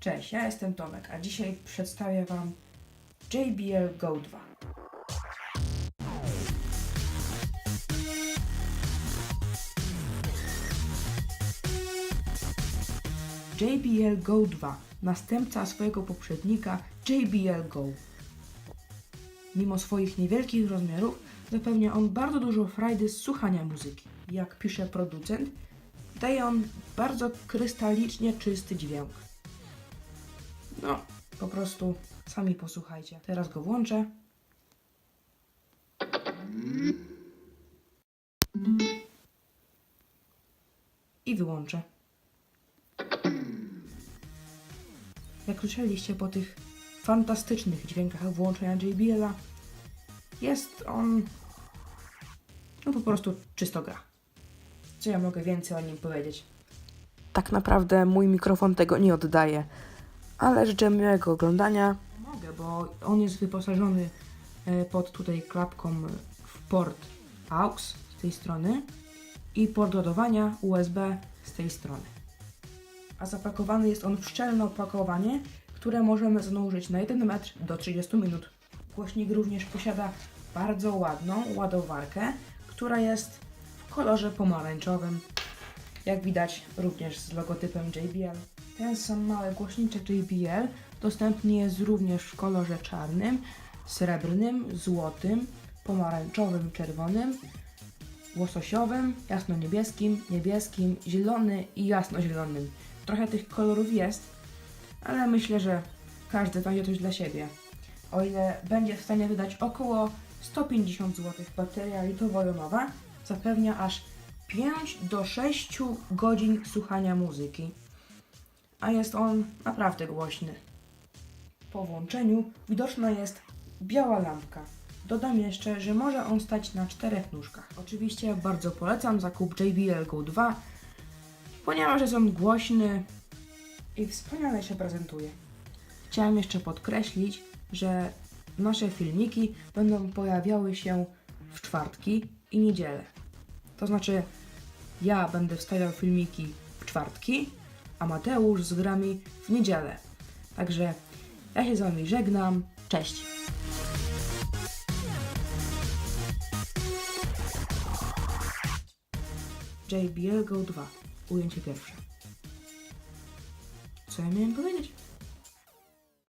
Cześć, ja jestem Tomek, a dzisiaj przedstawię Wam JBL Go 2. JBL Go 2, następca swojego poprzednika JBL Go. Mimo swoich niewielkich rozmiarów, zapewnia on bardzo dużo frajdy z słuchania muzyki. Jak pisze producent, daje on bardzo krystalicznie czysty dźwięk. No, po prostu sami posłuchajcie. Teraz go włączę. I wyłączę. Jak słyszeliście po tych fantastycznych dźwiękach włączenia JBL-a, jest on no po prostu czysto gra. Co ja mogę więcej o nim powiedzieć? Tak naprawdę mój mikrofon tego nie oddaje, ale życzę miłego oglądania. Mogę, bo on jest wyposażony e, pod tutaj klapką w port AUX z tej strony i port ładowania USB z tej strony. A zapakowany jest on w szczelne opakowanie, które możemy zanurzyć na 1 metr do 30 minut. Głośnik również posiada bardzo ładną ładowarkę, która jest w kolorze pomarańczowym. Jak widać również z logotypem JBL. Ten sam mały głośniczek JBL dostępny jest również w kolorze czarnym, srebrnym, złotym, pomarańczowym, czerwonym, łososiowym, jasno-niebieskim, niebieskim, zielony i jasno-zielonym. Trochę tych kolorów jest, ale myślę, że każdy znajdzie coś dla siebie. O ile będzie w stanie wydać około 150 zł, bateria litowo-jonowa zapewnia aż 5 do 6 godzin słuchania muzyki, a jest on naprawdę głośny. Po włączeniu widoczna jest biała lampka. Dodam jeszcze, że może on stać na czterech nóżkach. Oczywiście bardzo polecam zakup JBL Go 2, ponieważ jest on głośny i wspaniale się prezentuje. Chciałem jeszcze podkreślić, że nasze filmiki będą pojawiały się w czwartki i niedzielę. To znaczy, ja będę wstawiał filmiki w czwartki, a Mateusz z grami w niedzielę. Także ja się z Wami żegnam. Cześć! JBL Go 2. Ujęcie pierwsze. Co ja miałem powiedzieć?